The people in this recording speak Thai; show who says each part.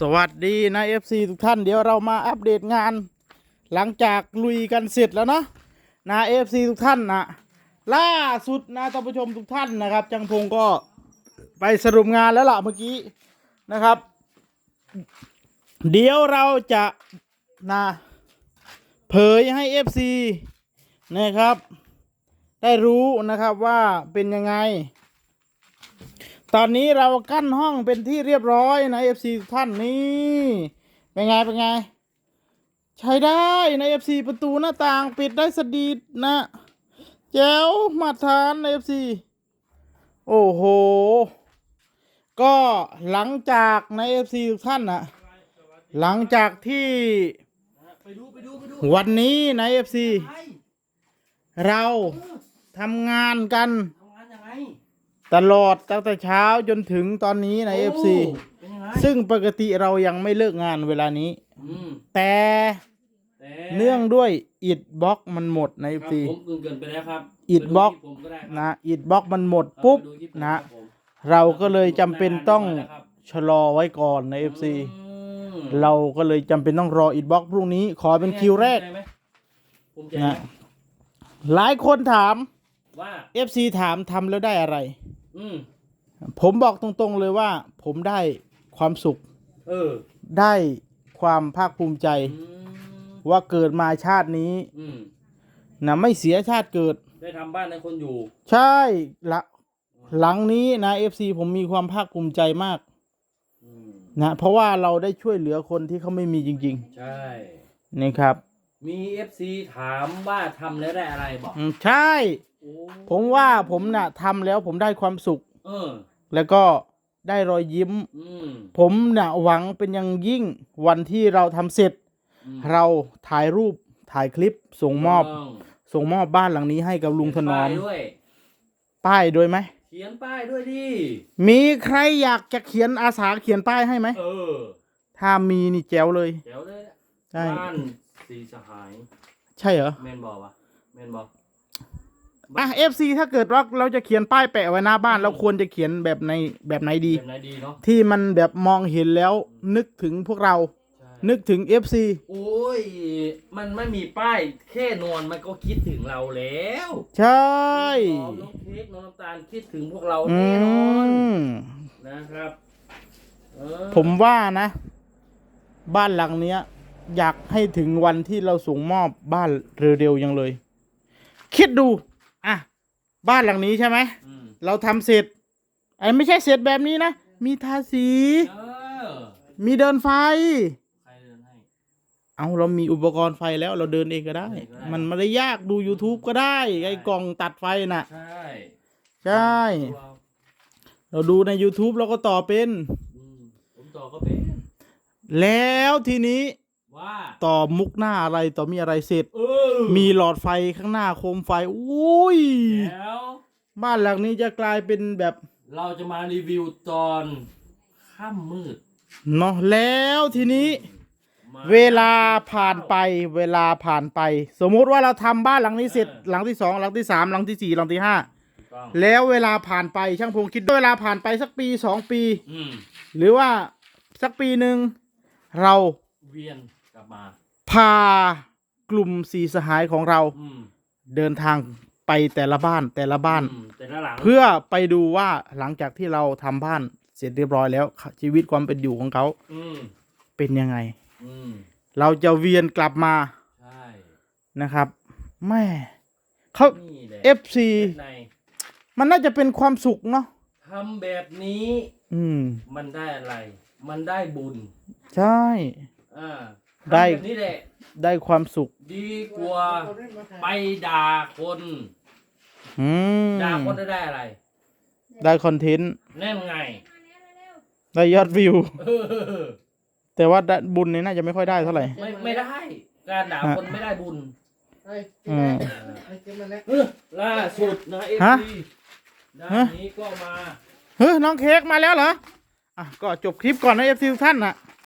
Speaker 1: สวัสดีนะ FC ทุกท่านเดี๋ยวเรามาอัปเดตงาน หลังจากลุยกันเสร็จแล้วเนาะนะ FC ทุกท่านนะล่าสุดนะท่านผู้ชมทุกท่านนะครับ จังพงก็ไปสรุปงานแล้วล่ะเมื่อกี้นะครับ เดี๋ยวเราจะนะเผยให้ FC นะครับ ได้รู้นะครับว่าเป็นยังไง ตอนนี้เรากั้นห้องเป็นที่เรียบร้อยนะ FC ทุกท่านนี่เป็นไงเป็นไง ใช้ได้ใน FC ประตูหน้าต่างปิดได้สดิดนะ แจ๋วมาทานใน FC โอ้โห ก็หลังจากใน FC ทุกท่านนะหลังจากที่วันนี้ใน FC
Speaker 2: ไป
Speaker 1: เราทำงานกัน ตลอดตั้งแต่เช้าจนถึงตอนนี้ใน FC
Speaker 2: โเป็นยังไง
Speaker 1: ซึ่งปกติเรายังไม่เลิกงานเวลานี้
Speaker 2: อืม
Speaker 1: แต่
Speaker 2: แต่
Speaker 1: เนื่องด้วยอิดบล็อกมันหมดใน
Speaker 2: ครับ
Speaker 1: ซี
Speaker 2: ผมเกินเกินไปแล้วครับ
Speaker 1: อิฐบล็อก
Speaker 2: ไปดูที่ผมก็ได้ครับ
Speaker 1: นะอิดบล็อกมันหมดปุ๊บ
Speaker 2: ไปดูที่ผม
Speaker 1: นะ
Speaker 2: ครับผม
Speaker 1: เราก็เลยจำเป็นต้อง
Speaker 2: นะครับ
Speaker 1: ชะลอไว้ก่อนใน FC
Speaker 2: อืม
Speaker 1: เราก็เลยจำเป็นต้องรออิดบล็อกพรุ่งนี้ขอเป็นคิวแรก
Speaker 2: ภูมิใจไหมภูมิใจไหม
Speaker 1: นะ หลายคนถาม
Speaker 2: ว่า
Speaker 1: FC ถามทำแล้วได้อะไร
Speaker 2: อืม
Speaker 1: ผมบอกตรงๆเลยว่า ผมได้ความสุข
Speaker 2: เออ
Speaker 1: ได้ความภาคภูมิใจ
Speaker 2: อืม
Speaker 1: ว่าเกิดมาชาตินี้
Speaker 2: อืม
Speaker 1: นะไม่เสียชาติเกิด
Speaker 2: ได้ทำบ้านให้คนอยู่
Speaker 1: ใช่ละหลังนี้นะ FC ผมมีความภาคภูมิใจมาก
Speaker 2: อืม
Speaker 1: นะเพราะว่าเราได้ช่วยเหลือคนที่เขาไม่มีจริง
Speaker 2: ใช่
Speaker 1: ๆนะครับ
Speaker 2: มีเอฟซีถามว่าทำแล้วได้อะไรบอก
Speaker 1: อืมใช่
Speaker 2: โอ้
Speaker 1: ผมว่าผมนะ่ะทำแล้วผมได้ความสุข
Speaker 2: เออ
Speaker 1: แล้วก็ได้รอยยิ้ม
Speaker 2: อืม
Speaker 1: ผมนะ่ะหวังเป็นอย่างยิ่งวันที่เราทำเสร็จ
Speaker 2: อืม
Speaker 1: เราถ่ายรูปถ่ายคลิปส่งมอบ
Speaker 2: ต้อง
Speaker 1: ส่งมอบบ้านหลังนี้ให้กับลุงถนอม
Speaker 2: เขียป้ายด้วย
Speaker 1: ป้ายด้วยไหม
Speaker 2: เขียนป้ายด้วยดิ
Speaker 1: มีใครอยากจะเขียนอาสาเขียนป้ายให้ไหม
Speaker 2: เออ
Speaker 1: ถ้ามีนี่แจ๋วเลย
Speaker 2: เดี๋ยวเลย
Speaker 1: ใช่
Speaker 2: บ้านสีสหาย
Speaker 1: ใช่เหรอ
Speaker 2: แมนบอกวะแมนบอ ก
Speaker 1: อะ FC ถ้าเกิดว่าเราจะเขียนป้ายแปะไว้หน้าบ้านเราควรจะเขียนแบบในแบบไหนดี
Speaker 2: แบบไหนดีเนาะ
Speaker 1: ที่มันแบบมองเห็นแล้วนึกถึงพวกเรา
Speaker 2: ใช่
Speaker 1: นึกถึง FC
Speaker 2: โอ้ย มันไม่มีป้ายแค่นอนมันก็คิดถึงเราแล้ว
Speaker 1: ใช่
Speaker 2: น้องน้องเค้กน้องน้ำตาลคิดถึงพวกเรา
Speaker 1: อื
Speaker 2: แน่นอน
Speaker 1: ม
Speaker 2: นะครับเออ
Speaker 1: ผมว่านะ บ้านหลังเนี้ย อยากให้ถึงวันที่เราส่งมอบบ้านเร็วๆยังเลย คิดดูอะ บ้านหลังนี้ใช่ไหม
Speaker 2: อืม
Speaker 1: เราทำเสร็จไอ้ไม่ใช่เสร็จแบบนี้นะ มีทาสี
Speaker 2: เออ
Speaker 1: มีเดินไฟ
Speaker 2: ใครเดินให้
Speaker 1: เอาเรามีอุปกรณ์ไฟแล้วเราเดินเองก็ได้
Speaker 2: เดินเองก็ได้
Speaker 1: มันไม่ได้ยากดู YouTube ก็ได้ ไอ้กล่องตัดไฟน่ะ
Speaker 2: ใช่
Speaker 1: ใช่
Speaker 2: ดูเอา
Speaker 1: เราดูใน YouTube เราก็ต่อเป็น
Speaker 2: อืมผมต่อก็เป็น
Speaker 1: แล้วทีนี้
Speaker 2: ว่า
Speaker 1: ต่อมุกหน้าอะไรต่อมีอะไรเสร็จ
Speaker 2: เออ
Speaker 1: มีหลอดไฟข้างหน้าโคมไฟอุ้ย
Speaker 2: แล้ว
Speaker 1: บ้านหลังนี้จะกลายเป็นแบบ
Speaker 2: เราจะมารีวิวตอนค่ำมืด
Speaker 1: เนาะแล้วทีนี้
Speaker 2: มา
Speaker 1: เวลาผ่านไป เวลาผ่านไป สมมุติว่าเราทำบ้านหลังนี้เสร็จ หลังที่สองหลังที่สามหลังที่สี่หลังที่ห้า
Speaker 2: ถูกต้อง
Speaker 1: แล้วเวลาผ่านไปช่างพงคิดว่าเวลาผ่านไปสักปีสองปี
Speaker 2: อืม
Speaker 1: หรือว่าสักปีหนึ่งเรา
Speaker 2: เวียนกลับมา
Speaker 1: พา กลุ่มสีสหายของเรา
Speaker 2: อืม
Speaker 1: เดินทางไปแต่ละบ้านแต่ละบ้าน
Speaker 2: อืมแต่ละหลัง
Speaker 1: เพื่อไปดูว่าหลังจากที่เราทำบ้านเสร็จเรียบร้อยแล้ว ชีวิตความเป็นอยู่ของเขา
Speaker 2: อืม
Speaker 1: เป็นยังไง
Speaker 2: อืม
Speaker 1: เราจะเวียนกลับมา
Speaker 2: ใช่
Speaker 1: นะครับแม่เขา
Speaker 2: นี่แหละ
Speaker 1: FC
Speaker 2: ใน
Speaker 1: มันน่าจะเป็นความสุขเนาะ
Speaker 2: ทำแบบนี้
Speaker 1: อืม
Speaker 2: มันได้อะไร มันได้บุญ
Speaker 1: ใช่
Speaker 2: อ่า
Speaker 1: ได้
Speaker 2: ทำแบบนี้แหละ
Speaker 1: ได้ความสุข
Speaker 2: ดีกว่าไปด่าคน
Speaker 1: อืม
Speaker 2: ด่าคนได้ได้อะไร
Speaker 1: ได้คอนเทนต์
Speaker 2: แน่นไง
Speaker 1: ได้ยอดวิว
Speaker 2: เออ
Speaker 1: แต่ว่าได้บุญนี่น่าจะไม่ค่อยได้เท่าไหร่
Speaker 2: ไม่ไม่ได้ การด่า
Speaker 1: ฮะ
Speaker 2: คนไม่ได้บุญ
Speaker 3: ไอ้
Speaker 1: อืม
Speaker 3: ไอ้เก็บมาแล้ว
Speaker 2: เออล่าสุดนะเอฟ
Speaker 1: ฮะ
Speaker 2: ซีด้า
Speaker 1: ฮะ
Speaker 2: นนี้ก็มา
Speaker 1: เฮ้ยน้องเค้กมาแล้วเหรอ อะ ก็จบคลิปก่อนนะเอฟซีทุกท่านนะ